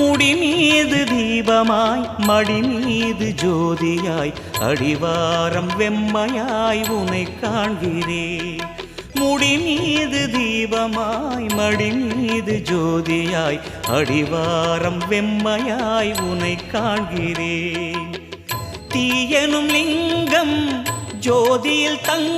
முடி மீது தீபமாய் மடி மீது ஜோதியாய் அடிவாரம் வெம்மையாய் உனை காண்கிறேன் முடி மீது தீபமாய் மடி மீது ஜோதியாய் அடிவாரம் வெம்மையாய் உனை காண்கிறேன் தீயனும் லிங்கம் ஜோதியில் தங்க